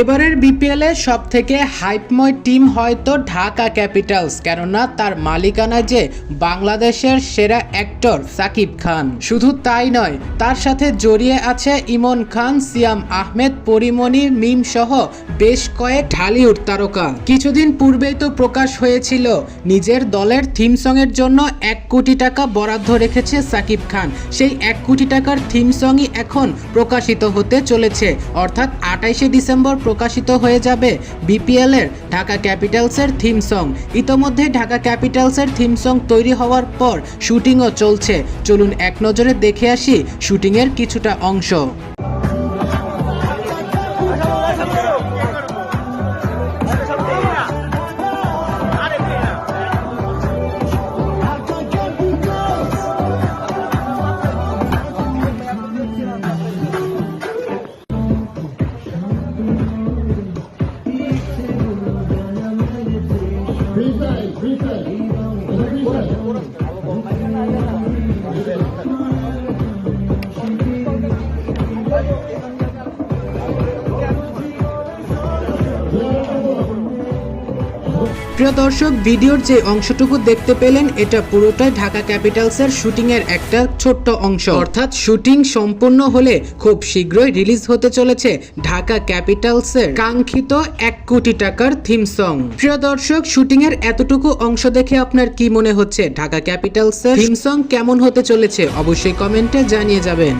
এবারের বিপিএল সব থেকে হাইপময় টিম হয়তো ঢাকা ক্যাপিটালস, কেননা তার মালিকানা যে বাংলাদেশের সেরা অ্যাক্টর সাকিব খান। শুধু তাই নয়, তার সাথে জড়িয়ে আছে ইমন খান, সিয়াম আহমেদ, পরিমণি, মিম সহ বেশ কয়েক ঢালিউড তারকা। কিছুদিন পূর্বেই তো প্রকাশ হয়েছিল, নিজের দলের থিম সং এর জন্য এক কোটি টাকা বরাদ্দ রেখেছে সাকিব খান। সেই এক কোটি টাকার থিম সংই এখন প্রকাশিত হতে চলেছে, অর্থাৎ আঠাইশে ডিসেম্বর প্রকাশিত হয়ে যাবে বিপিএলের ঢাকা ক্যাপিটালসের থিম সং। ইতোমধ্যে ঢাকা ক্যাপিটালসের থিম সং তৈরি হওয়ার পর শুটিংও চলছে। চলুন এক নজরে দেখে আসি শুটিংয়ের কিছুটা অংশ। Thank you. প্রিয় দর্শক, ভিডিওর যে অংশটুকু দেখতে পেলেন, এটা পুরোটাই ঢাকা ক্যাপিটালসের শুটিংয়ের একটা ছোট্ট অংশ। অর্থাৎ শুটিং সম্পূর্ণ হলে খুব শীঘ্রই রিলিজ হতে চলেছে ঢাকা ক্যাপিটালসের কাঙ্ক্ষিত এক কোটি টাকার থিম সং। প্রিয় দর্শক, শুটিংয়ের এতটুকু অংশ দেখে আপনার কি মনে হচ্ছে? ঢাকা ক্যাপিটালসের থিম সং কেমন হতে চলেছে? অবশ্যই কমেন্টে জানিয়ে যাবেন।